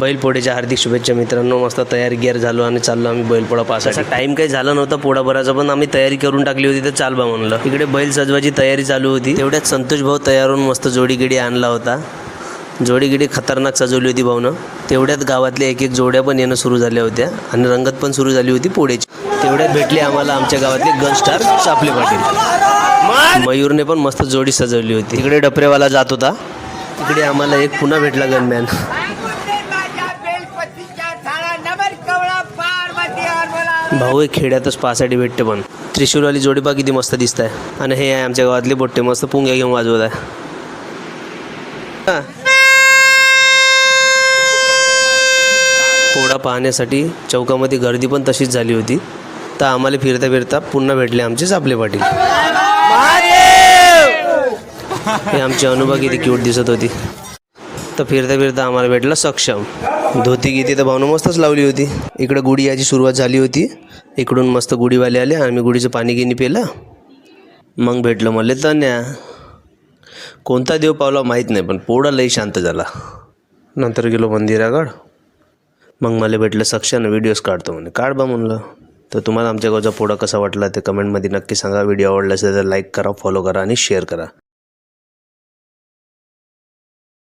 बैलपोळ्याच्या हार्दिक शुभेच्छा मित्रांनो. मस्त तयारी गिअर झालो आणि चाललो आम्ही बैलपोळा पास टाइम काही झाला नव्हता पोळा भरायचा पण आम्ही तयारी करून टाकली होती तर चाल बा म्हणलं. इकडे बैल सजवायची तयारी चालू होती. तेवढ्यात संतोष भाऊ तयार होऊन मस्त जोडीगिडी आणला होता. जोडीगिडी खतरनाक सजवली होती भाऊनं. तेवढ्यात गावातल्या एक एक जोड्या पण येणं सुरू झाल्या होत्या आणि रंगत पण सुरू झाली होती पोळ्याची. तेवढ्यात भेटले आम्हाला आमच्या गावातले गन स्टार चापले पाटील. मयूरने पण मस्त जोडी सजवली होती. इकडे डपरेवाला जात होता. इकडे आम्हाला एक पुन्हा भेटला गनमॅन भाऊ एक खेड्यातच पाहासाठी भेटते पण. त्रिशूरवाली जोडीपा किती मस्त दिसत आहे आणि हे आहे आमच्या गावातले बोट्टे मस्त पुंग्या घेऊन वाजवत आहे पोळा पाहण्यासाठी चौकामध्ये गर्दी पण तशीच झाली होती. तर आम्हाला फिरता फिरता पुन्हा भेटले आमचे सापले पाटील. हे आमची अनुभव किती क्यूट दिसत होती. तर फिरता फिरता आम्हाला भेटला सक्षम. धोती गीती तर भावनं मस्तच लावली होती. इकडं गुढी याची सुरुवात झाली होती. इकडून मस्त गुढीवाले आले आम्ही गुढीचं पाणी गिनी पेलं. मग भेटलं मला तन्या. कोणता देव पावला माहीत नाही पण पोडा लई शांत झाला. नंतर गेलो मंदिराकड. मग मला भेटलं सक्षम व्हिडिओज काढतो म्हणे. काढ बा म्हणलं. तर तुम्हाला आमच्या गावचा पोडा कसा वाटला ते कमेंटमध्ये नक्की सांगा. व्हिडिओ आवडला असेल तर लाईक करा फॉलो करा आणि शेअर करा.